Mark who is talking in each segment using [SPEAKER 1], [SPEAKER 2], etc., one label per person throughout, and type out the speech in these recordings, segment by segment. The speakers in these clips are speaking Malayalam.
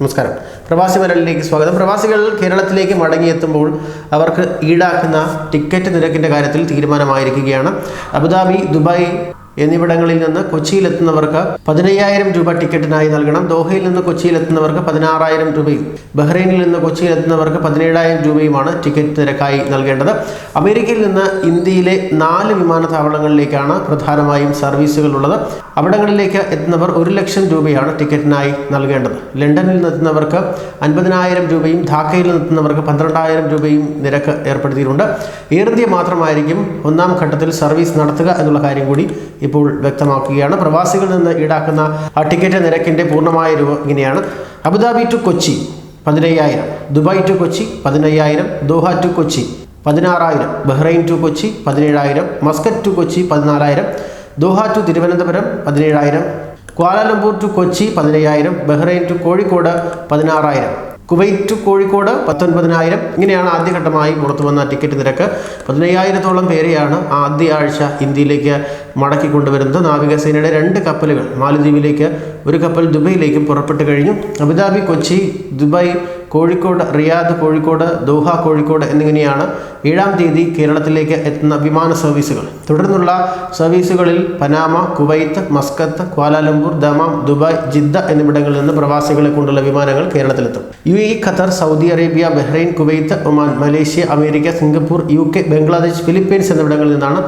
[SPEAKER 1] നമസ്കാരം. പ്രവാസി മലയാളിയിലേക്ക് സ്വാഗതം. പ്രവാസികൾ കേരളത്തിലേക്ക് മടങ്ങിയെത്തുമ്പോൾ അവർക്ക് ഈടാക്കുന്ന ടിക്കറ്റ് നിരക്കിന്റെ കാര്യത്തിൽ തീരുമാനമായിരിക്കുകയാണ്. അബുദാബി ദുബായ് എന്നിവിടങ്ങളിൽ നിന്ന് കൊച്ചിയിലെത്തുന്നവർക്ക് പതിനയ്യായിരം രൂപ ടിക്കറ്റിനായി നൽകണം. ദോഹയിൽ നിന്ന് കൊച്ചിയിലെത്തുന്നവർക്ക് പതിനാറായിരം രൂപയും ബഹ്റൈനിൽ നിന്ന് കൊച്ചിയിലെത്തുന്നവർക്ക് പതിനേഴായിരം രൂപയുമാണ് ടിക്കറ്റ് നിരക്കായി നൽകേണ്ടത്. അമേരിക്കയിൽ നിന്ന് ഇന്ത്യയിലെ നാല് വിമാനത്താവളങ്ങളിലേക്കാണ് പ്രധാനമായും സർവീസുകൾ ഉള്ളത്. അവിടങ്ങളിലേക്ക് എത്തുന്നവർ ഒരു ലക്ഷം രൂപയാണ് ടിക്കറ്റിനായി നൽകേണ്ടത്. ലണ്ടനിൽ നിന്നെത്തുന്നവർക്ക് അൻപതിനായിരം രൂപയും ധാക്കയിൽ നിന്നെത്തുന്നവർക്ക് പന്ത്രണ്ടായിരം രൂപയും നിരക്ക് ഏർപ്പെടുത്തിയിട്ടുണ്ട്. എയർ ഇന്ത്യ മാത്രമായിരിക്കും ഒന്നാം ഘട്ടത്തിൽ സർവീസ് നടത്തുക എന്നുള്ള കാര്യം കൂടി ഇപ്പോൾ വ്യക്തമാക്കുകയാണ്. പ്രവാസികളിൽ നിന്ന് ഈടാക്കുന്ന ആ ടിക്കറ്റ് നിരക്കിന്റെ പൂർണമായ രൂപ ഇങ്ങനെയാണ്. അബുദാബി ടു കൊച്ചി പതിനയ്യായിരം. ദുബായ് ടു കൊച്ചി പതിനയ്യായിരം. ദോഹ ടു കൊച്ചി പതിനാറായിരം. ബഹ്റൈൻ ടു കൊച്ചി പതിനേഴായിരം. മസ്കറ്റ് ടു കൊച്ചി പതിനാലായിരം ദോഹ ടു തിരുവനന്തപുരം പതിനേഴായിരം. ക്വാലാലംപൂർ ടു കൊച്ചി പതിനയ്യായിരം. ബഹ്റൈൻ ടു കോഴിക്കോട് പതിനാറായിരം. കുവൈറ്റ് ടു കോഴിക്കോട് പത്തൊൻപതിനായിരം. ഇങ്ങനെയാണ് ആദ്യഘട്ടമായി പുറത്തു വന്ന ടിക്കറ്റ് നിരക്ക്. പതിനയ്യായിരത്തോളം പേരെയാണ് ആദ്യ ആഴ്ച ഇന്ത്യയിലേക്ക് മടക്കി കൊണ്ടുവരുന്നത് നാവികസേനയുടെ രണ്ട് കപ്പലുകൾ മാലദ്വീപിലേക്ക് ഒരു കപ്പൽ ദുബൈയിലേക്കും പുറപ്പെട്ടു കഴിഞ്ഞു. Abu Dhabi Kochi Dubai Kozhikode Riyadh Kozhikode Doha Kozhikode എന്നിങ്ങനെയാണ് ഏഴാം തീയതി കേരളത്തിലേക്ക് എത്തുന്ന വിമാന സർവീസുകൾ. തുടർന്നുള്ള സർവീസുകളിൽ Panama Kuwait Muscat Kuala Lumpur Dammam Dubai Jeddah എന്നിവിടങ്ങളിൽ നിന്ന് പ്രവാസികളെ കൊണ്ടുള്ള വിമാനങ്ങൾ കേരളത്തിലെത്തും. U A Qatar Saudi Arabia Bahrain Kuwait Oman Malaysia America Singapore U K Bangladesh Philippines എന്നിവിടങ്ങളിൽ നിന്നാണ്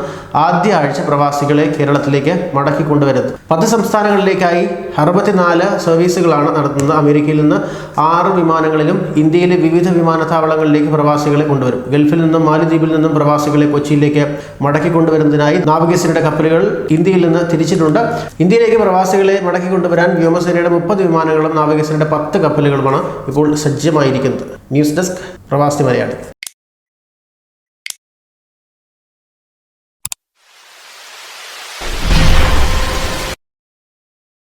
[SPEAKER 1] ആദ്യ ആഴ്ച പ്രവാസികളെ കേരളത്തിലേക്ക് മടക്കി കൊണ്ടുവരുന്നത്. പത്ത് സംസ്ഥാനങ്ങളിലേക്കായി അറുപത്തിനാല് സർവീസുകളാണ് നടത്തുന്നത്. അമേരിക്കയിൽ നിന്ന് ആറ് വിമാനങ്ങളിലും ഇന്ത്യയിലെ വിവിധ വിമാനത്താവളങ്ങളിലേക്ക് പ്രവാസികളെ കൊണ്ടുവരും. ഗൾഫിൽ നിന്നും മാലിദ്വീപിൽ നിന്നും പ്രവാസികളെ കൊച്ചിയിലേക്ക് മടക്കി കൊണ്ടുവരുന്നതിനായി നാവികസേനയുടെ കപ്പലുകൾ ഇന്ത്യയിൽ നിന്ന് തിരിച്ചിട്ടുണ്ട്. ഇന്ത്യയിലേക്ക് പ്രവാസികളെ മടക്കി കൊണ്ടുവരാൻ വ്യോമസേനയുടെ മുപ്പത് വിമാനങ്ങളും നാവികസേനയുടെ പത്ത് കപ്പലുകളുമാണ് ഇപ്പോൾ സജ്ജമായിരിക്കുന്നത്. ന്യൂസ് ഡെസ്ക് പ്രവാസി മലയാളി.